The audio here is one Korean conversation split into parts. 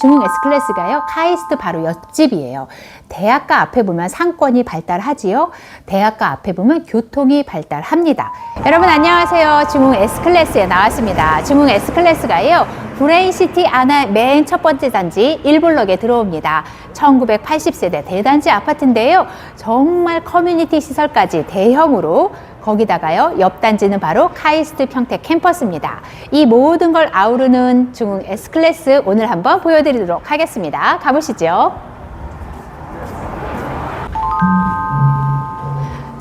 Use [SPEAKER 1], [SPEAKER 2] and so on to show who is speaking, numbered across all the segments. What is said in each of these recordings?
[SPEAKER 1] 중흥 S클래스가요, 카이스트 바로 옆집이에요. 대학가 앞에 보면 상권이 발달하지요. 대학가 앞에 보면 교통이 발달합니다. 여러분 안녕하세요. 중흥 S클래스에 나왔습니다. 중흥 S클래스가요, 브레인시티 안에 맨 첫 번째 단지 1블럭에 들어옵니다. 1980세대 대단지 아파트인데요. 정말 커뮤니티 시설까지 대형으로 거기다가요, 옆 단지는 바로 카이스트 평택 캠퍼스입니다. 이 모든 걸 아우르는 중흥 S클래스 오늘 한번 보여드리도록 하겠습니다. 가보시죠.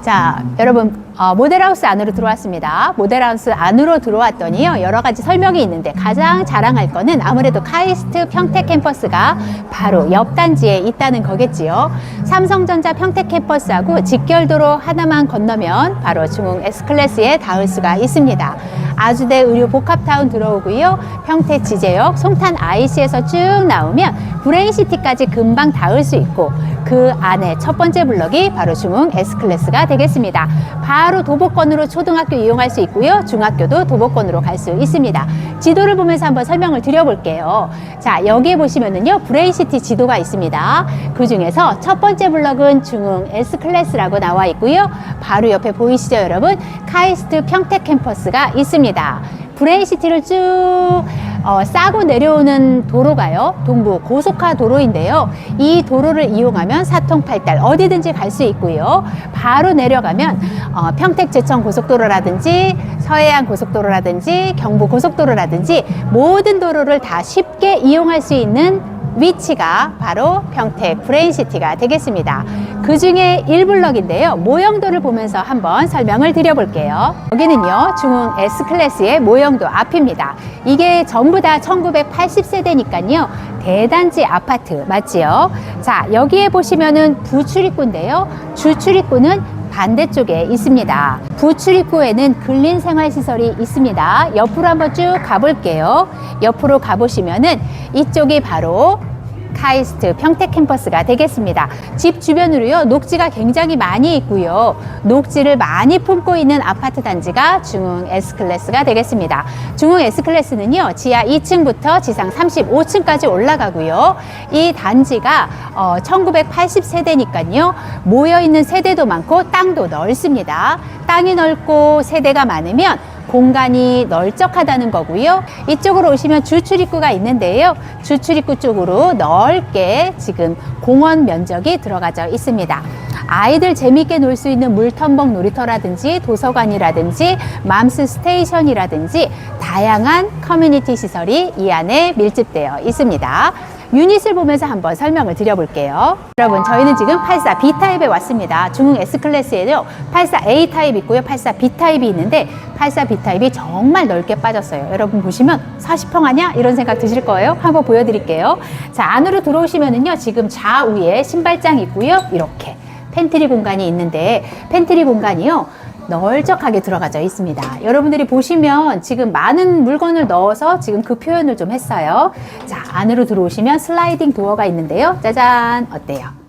[SPEAKER 1] 자, 여러분, 어, 모델하우스 안으로 들어왔습니다. 모델하우스 안으로 들어왔더니요, 여러 가지 설명이 있는데 가장 자랑할 거는 아무래도 카이스트 평택 캠퍼스가 바로 옆 단지에 있다는 거겠지요. 삼성전자 평택 캠퍼스하고 직결도로 하나만 건너면 바로 중흥 S클래스에 닿을 수가 있습니다. 아주대 의료 복합타운 들어오고요. 평택 지제역, 송탄 IC에서 쭉 나오면 브레인시티까지 금방 닿을 수 있고 그 안에 첫 번째 블럭이 바로 중흥 S클래스가 되겠습니다. 바로 도보권으로 초등학교 이용할 수 있고요. 중학교도 도보권으로 갈 수 있습니다. 지도를 보면서 한번 설명을 드려볼게요. 자, 여기에 보시면은요, 브레인시티 지도가 있습니다. 그 중에서 첫 번째 블럭은 중흥 S클래스라고 나와 있고요. 바로 옆에 보이시죠, 여러분? 카이스트 평택 캠퍼스가 있습니다. 브레인시티를 쭉 어, 싸고 내려오는 도로가요. 동부 고속화 도로인데요. 이 도로를 이용하면 사통팔달 어디든지 갈 수 있고요. 바로 내려가면 어, 평택 제천 고속도로라든지 서해안 고속도로라든지 경부 고속도로라든지 모든 도로를 다 쉽게 이용할 수 있는 위치가 바로 평택 브레인시티가 되겠습니다. 그 중에 1블럭인데요. 모형도를 보면서 한번 설명을 드려볼게요. 여기는요, 중흥 S클래스의 모형도 앞입니다. 이게 전부 다 1980세대니까요. 대단지 아파트 맞지요? 자, 여기에 보시면은 부출입구인데요. 주출입구는 반대쪽에 있습니다. 부출입구에는 근린 생활시설이 있습니다. 옆으로 한번 쭉 가볼게요. 옆으로 가보시면은 이쪽이 바로 카이스트 평택 캠퍼스가 되겠습니다. 집 주변으로요, 녹지가 굉장히 많이 있고요. 녹지를 많이 품고 있는 아파트 단지가 중흥 S클래스가 되겠습니다. 중흥 S클래스는요, 지하 2층부터 지상 35층까지 올라가고요. 이 단지가 어, 1980세대니까요, 모여 있는 세대도 많고 땅도 넓습니다. 땅이 넓고 세대가 많으면 공간이 널쩍하다는 거고요. 이쪽으로 오시면 주출입구가 있는데요. 주출입구 쪽으로 넓게 지금 공원 면적이 들어가져 있습니다. 아이들 재밌게 놀 수 있는 물텀벅 놀이터라든지 도서관이라든지 맘스 스테이션이라든지 다양한 커뮤니티 시설이 이 안에 밀집되어 있습니다. 유닛을 보면서 한번 설명을 드려볼게요. 여러분, 저희는 지금 84B타입에 왔습니다. 중흥 S클래스에도 84A 타입 있고요. 84B 타입이 있는데 84B 타입이 정말 넓게 빠졌어요. 여러분 보시면 40평 아냐? 이런 생각 드실 거예요. 한번 보여드릴게요. 자, 안으로 들어오시면은요. 지금 좌우에 신발장이 있고요. 이렇게 팬트리 공간이 있는데 팬트리 공간이요. 널쩍하게 들어가져 있습니다. 여러분들이 보시면 지금 많은 물건을 넣어서 지금 그 표현을 좀 했어요. 자, 안으로 들어오시면 슬라이딩 도어가 있는데요. 짜잔! 어때요?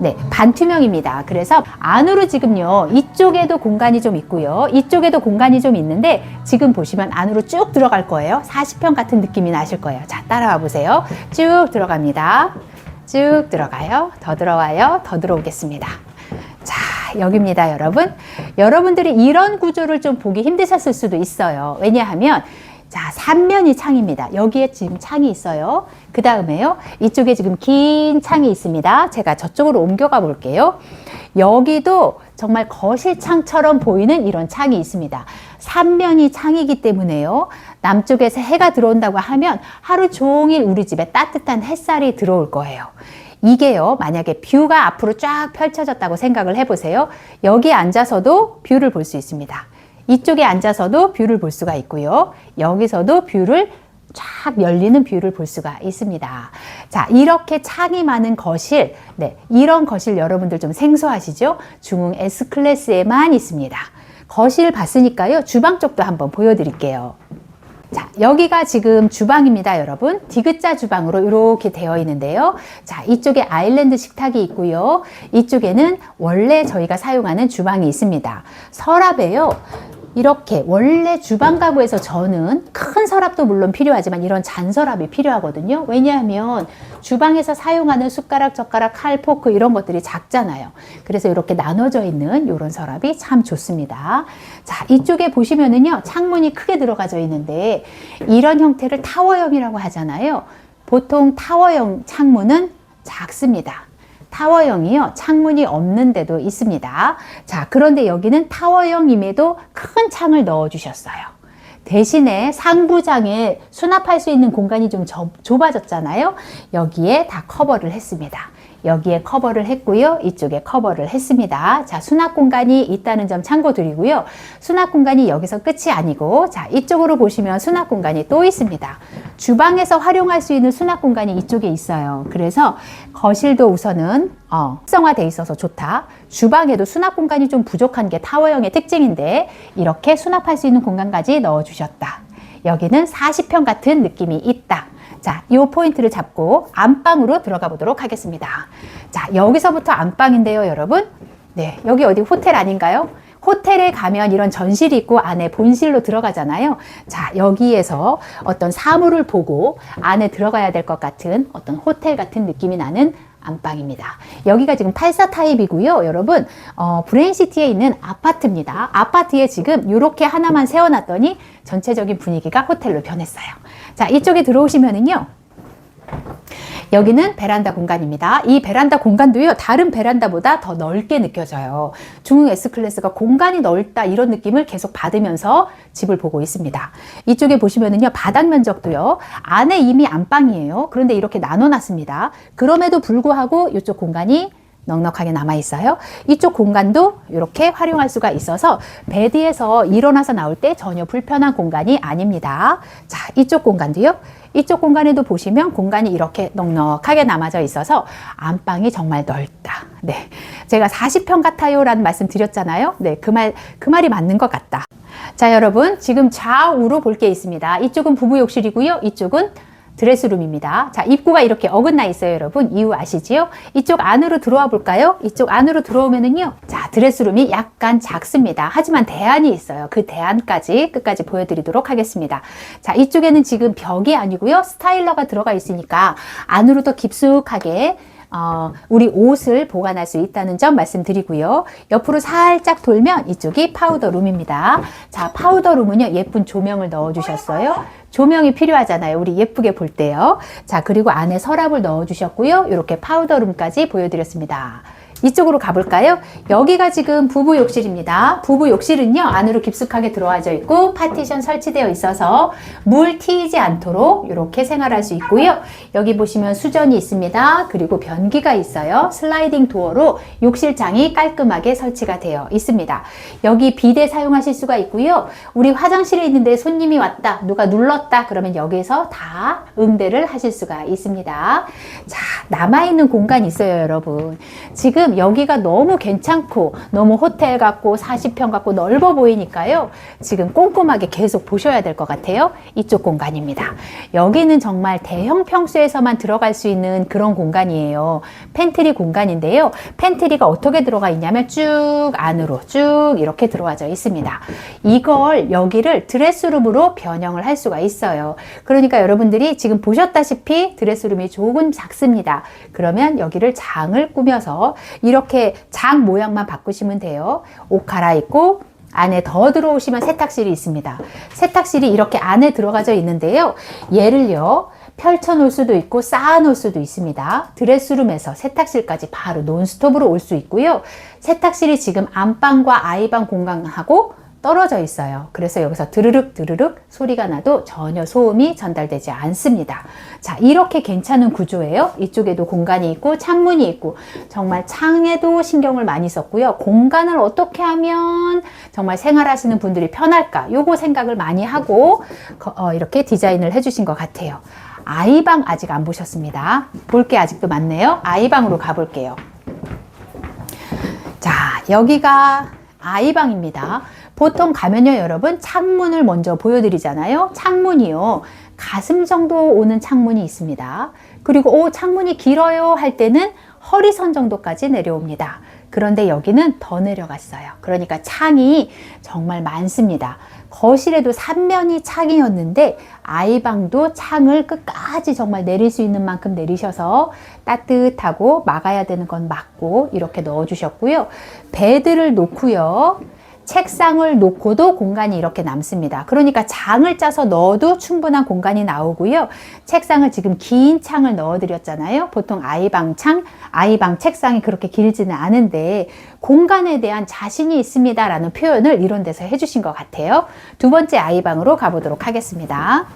[SPEAKER 1] 네, 반투명입니다. 그래서 안으로 지금요, 이쪽에도 공간이 좀 있고요. 이쪽에도 공간이 좀 있는데, 지금 보시면 안으로 쭉 들어갈 거예요. 40평 같은 느낌이 나실 거예요. 자, 따라와 보세요. 쭉 들어갑니다. 쭉 들어가요. 더 들어와요. 더 들어오겠습니다. 자, 여기입니다, 여러분. 여러분들이 이런 구조를 좀 보기 힘드셨을 수도 있어요. 왜냐하면, 자, 삼면이 창입니다. 여기에 지금 창이 있어요. 그 다음에요. 이쪽에 지금 긴 창이 있습니다. 제가 저쪽으로 옮겨가 볼게요. 여기도 정말 거실창처럼 보이는 이런 창이 있습니다. 삼면이 창이기 때문에요. 남쪽에서 해가 들어온다고 하면 하루 종일 우리 집에 따뜻한 햇살이 들어올 거예요. 이게요, 만약에 뷰가 앞으로 쫙 펼쳐졌다고 생각을 해보세요. 여기 앉아서도 뷰를 볼 수 있습니다. 이쪽에 앉아서도 뷰를 볼 수가 있고요. 여기서도 뷰를 쫙 열리는 뷰를 볼 수가 있습니다. 자, 이렇게 창이 많은 거실, 네, 이런 거실 여러분들 좀 생소하시죠? 중흥 S클래스에만 있습니다. 거실 봤으니까요, 주방 쪽도 한번 보여드릴게요. 자, 여기가 지금 주방입니다, 여러분. 디귿자 주방으로 이렇게 되어 있는데요. 자, 이쪽에 아일랜드 식탁이 있고요. 이쪽에는 원래 저희가 사용하는 주방이 있습니다. 서랍에요. 이렇게 원래 주방 가구에서 저는 큰 서랍도 물론 필요하지만 이런 잔서랍이 필요하거든요. 왜냐하면 주방에서 사용하는 숟가락, 젓가락, 칼, 포크 이런 것들이 작잖아요. 그래서 이렇게 나눠져 있는 이런 서랍이 참 좋습니다. 자, 이쪽에 보시면은요, 창문이 크게 들어가져 있는데 이런 형태를 타워형이라고 하잖아요. 보통 타워형 창문은 작습니다. 타워형이요. 창문이 없는 데도 있습니다. 자, 그런데 여기는 타워형임에도 큰 창을 넣어 주셨어요. 대신에 상부장에 수납할 수 있는 공간이 좀 좁- 좁아졌잖아요. 여기에 다 커버를 했습니다. 여기에 커버를 했고요. 이쪽에 커버를 했습니다. 자, 수납 공간이 있다는 점 참고드리고요. 수납 공간이 여기서 끝이 아니고, 자, 이쪽으로 보시면 수납 공간이 또 있습니다. 주방에서 활용할 수 있는 수납 공간이 이쪽에 있어요. 그래서 거실도 우선은 어, 특성화돼 있어서 좋다. 주방에도 수납 공간이 좀 부족한 게 타워형의 특징인데 이렇게 수납할 수 있는 공간까지 넣어 주셨다. 여기는 40평 같은 느낌이 있다. 자, 이 포인트를 잡고 안방으로 들어가 보도록 하겠습니다. 자, 여기서부터 안방인데요, 여러분. 네, 여기 어디 호텔 아닌가요? 호텔에 가면 이런 전실이 있고 안에 본실로 들어가잖아요. 자, 여기에서 어떤 사물을 보고 안에 들어가야 될 것 같은 어떤 호텔 같은 느낌이 나는 안방입니다. 여기가 지금 84 타입이고요. 여러분, 어, 브레인시티에 있는 아파트입니다. 아파트에 지금 이렇게 하나만 세워놨더니 전체적인 분위기가 호텔로 변했어요. 자, 이쪽에 들어오시면은요. 여기는 베란다 공간입니다. 이 베란다 공간도요, 다른 베란다보다 더 넓게 느껴져요. 중흥 S클래스가 공간이 넓다 이런 느낌을 계속 받으면서 집을 보고 있습니다. 이쪽에 보시면은요, 바닥 면적도요, 안에 이미 안방이에요. 그런데 이렇게 나눠놨습니다. 그럼에도 불구하고 이쪽 공간이 넉넉하게 남아 있어요. 이쪽 공간도 이렇게 활용할 수가 있어서 베드에서 일어나서 나올 때 전혀 불편한 공간이 아닙니다. 자, 이쪽 공간도요. 이쪽 공간에도 보시면 공간이 이렇게 넉넉하게 남아져 있어서 안방이 정말 넓다. 네. 제가 40평 같아요라는 말씀 드렸잖아요. 네. 그 말, 그 말이 맞는 것 같다. 자, 여러분. 지금 좌우로 볼 게 있습니다. 이쪽은 부부 욕실이고요. 이쪽은 드레스룸입니다. 자, 입구가 이렇게 어긋나 있어요, 여러분. 이유 아시지요? 이쪽 안으로 들어와 볼까요? 이쪽 안으로 들어오면은요. 자, 드레스룸이 약간 작습니다. 하지만 대안이 있어요. 그 대안까지 끝까지 보여드리도록 하겠습니다. 자, 이쪽에는 지금 벽이 아니고요. 스타일러가 들어가 있으니까 안으로 더 깊숙하게 어, 우리 옷을 보관할 수 있다는 점 말씀드리고요. 옆으로 살짝 돌면 이쪽이 파우더 룸입니다. 자, 파우더 룸은요, 예쁜 조명을 넣어 주셨어요. 조명이 필요하잖아요. 우리 예쁘게 볼 때요. 자, 그리고 안에 서랍을 넣어 주셨고요. 이렇게 파우더 룸까지 보여드렸습니다. 이쪽으로 가볼까요? 여기가 지금 부부 욕실입니다. 부부 욕실은요, 안으로 깊숙하게 들어와져 있고, 파티션 설치되어 있어서 물 튀지 않도록 이렇게 생활할 수 있고요. 여기 보시면 수전이 있습니다. 그리고 변기가 있어요. 슬라이딩 도어로 욕실장이 깔끔하게 설치가 되어 있습니다. 여기 비데 사용하실 수가 있고요. 우리 화장실에 있는데 손님이 왔다, 누가 눌렀다, 그러면 여기서 다 응대를 하실 수가 있습니다. 자, 남아있는 공간이 있어요, 여러분. 지금 여기가 너무 괜찮고 너무 호텔 같고 40평 같고 넓어 보이니까요. 지금 꼼꼼하게 계속 보셔야 될 것 같아요. 이쪽 공간입니다. 여기는 정말 대형 평수에서만 들어갈 수 있는 그런 공간이에요. 팬트리 공간인데요. 팬트리가 어떻게 들어가 있냐면 쭉 안으로 쭉 이렇게 들어와져 있습니다. 이걸 여기를 드레스룸으로 변형을 할 수가 있어요. 그러니까 여러분들이 지금 보셨다시피 드레스룸이 조금 작습니다. 그러면 여기를 장을 꾸며서 이렇게 장 모양만 바꾸시면 돼요. 옷 갈아입고 안에 더 들어오시면 세탁실이 있습니다. 세탁실이 이렇게 안에 들어가져 있는데요. 얘를요. 펼쳐 놓을 수도 있고 쌓아 놓을 수도 있습니다. 드레스룸에서 세탁실까지 바로 논스톱으로 올 수 있고요. 세탁실이 지금 안방과 아이방 공간하고 떨어져 있어요. 그래서 여기서 드르륵 드르륵 소리가 나도 전혀 소음이 전달되지 않습니다. 자, 이렇게 괜찮은 구조예요. 이쪽에도 공간이 있고 창문이 있고 정말 창에도 신경을 많이 썼고요. 공간을 어떻게 하면 정말 생활하시는 분들이 편할까? 요거 생각을 많이 하고 어, 이렇게 디자인을 해주신 것 같아요. 아이방 아직 안 보셨습니다. 볼 게 아직도 많네요. 아이방으로 가볼게요. 자, 여기가 아이방입니다. 보통 가면요, 여러분, 창문을 먼저 보여드리잖아요. 창문이요. 가슴 정도 오는 창문이 있습니다. 그리고, 오, 창문이 길어요 할 때는 허리선 정도까지 내려옵니다. 그런데 여기는 더 내려갔어요. 그러니까 창이 정말 많습니다. 거실에도 3면이 창이었는데 아이방도 창을 끝까지 정말 내릴 수 있는 만큼 내리셔서 따뜻하고 막아야 되는 건 막고 이렇게 넣어 주셨고요. 베드를 놓고요. 책상을 놓고도 공간이 이렇게 남습니다. 그러니까 장을 짜서 넣어도 충분한 공간이 나오고요. 책상을 지금 긴 창을 넣어드렸잖아요. 보통 아이방 창, 아이방 책상이 그렇게 길지는 않은데 공간에 대한 자신이 있습니다라는 표현을 이런 데서 해주신 것 같아요. 두 번째 아이방으로 가보도록 하겠습니다.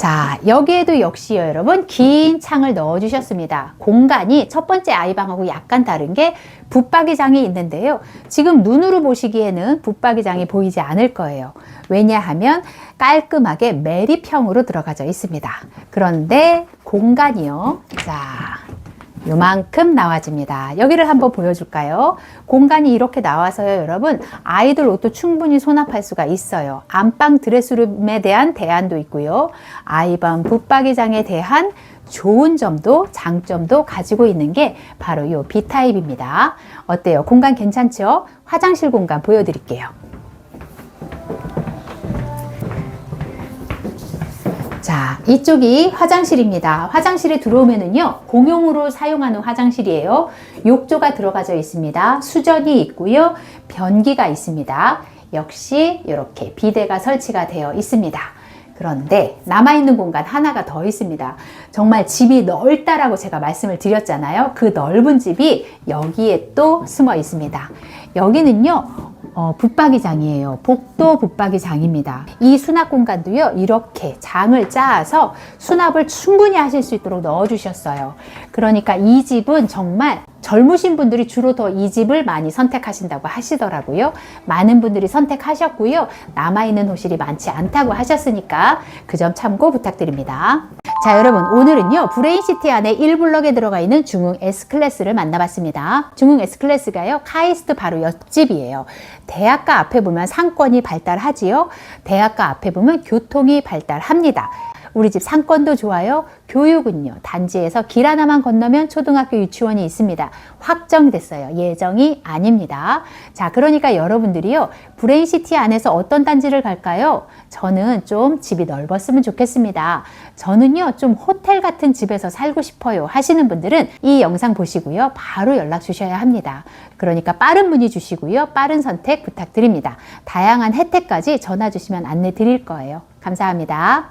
[SPEAKER 1] 자, 여기에도 역시요, 여러분. 긴 창을 넣어 주셨습니다. 공간이 첫 번째 아이방하고 약간 다른 게 붙박이장이 있는데요. 지금 눈으로 보시기에는 붙박이장이 보이지 않을 거예요. 왜냐하면 깔끔하게 매립형으로 들어가져 있습니다. 그런데 공간이요. 자, 요만큼 나와집니다. 여기를 한번 보여줄까요? 공간이 이렇게 나와서요, 여러분. 아이들 옷도 충분히 손합할 수가 있어요. 안방 드레스룸에 대한 대안도 있고요. 아이방 붙박이장에 대한 좋은 점도 장점도 가지고 있는 게 바로 이 B타입입니다. 어때요? 공간 괜찮죠? 화장실 공간 보여드릴게요. 자, 이쪽이 화장실입니다. 화장실에 들어오면은요, 공용으로 사용하는 화장실이에요. 욕조가 들어가져 있습니다. 수전이 있고요. 변기가 있습니다. 역시 이렇게 비데가 설치가 되어 있습니다. 그런데 남아있는 공간 하나가 더 있습니다. 정말 집이 넓다라고 제가 말씀을 드렸잖아요. 그 넓은 집이 여기에 또 숨어 있습니다. 여기는요, 어, 붙박이장이에요. 복도 붙박이장입니다. 이 수납 공간도요, 이렇게 장을 짜서 수납을 충분히 하실 수 있도록 넣어주셨어요. 그러니까 이 집은 정말 젊으신 분들이 주로 더 이 집을 많이 선택하신다고 하시더라고요. 많은 분들이 선택하셨고요. 남아있는 호실이 많지 않다고 하셨으니까 그 점 참고 부탁드립니다. 자, 여러분, 오늘은요, 브레인시티 안에 1블럭에 들어가 있는 중흥 S클래스를 만나봤습니다. 중흥 S클래스가요, 카이스트 바로 옆집이에요. 대학가 앞에 보면 상권이 발달하지요. 대학가 앞에 보면 교통이 발달합니다. 우리 집 상권도 좋아요. 교육은요. 단지에서 길 하나만 건너면 초등학교 유치원이 있습니다. 확정됐어요. 예정이 아닙니다. 자, 그러니까 여러분들이요. 브레인시티 안에서 어떤 단지를 갈까요? 저는 좀 집이 넓었으면 좋겠습니다. 저는요. 좀 호텔 같은 집에서 살고 싶어요. 하시는 분들은 이 영상 보시고요. 바로 연락 주셔야 합니다. 그러니까 빠른 문의 주시고요. 빠른 선택 부탁드립니다. 다양한 혜택까지 전화 주시면 안내 드릴 거예요. 감사합니다.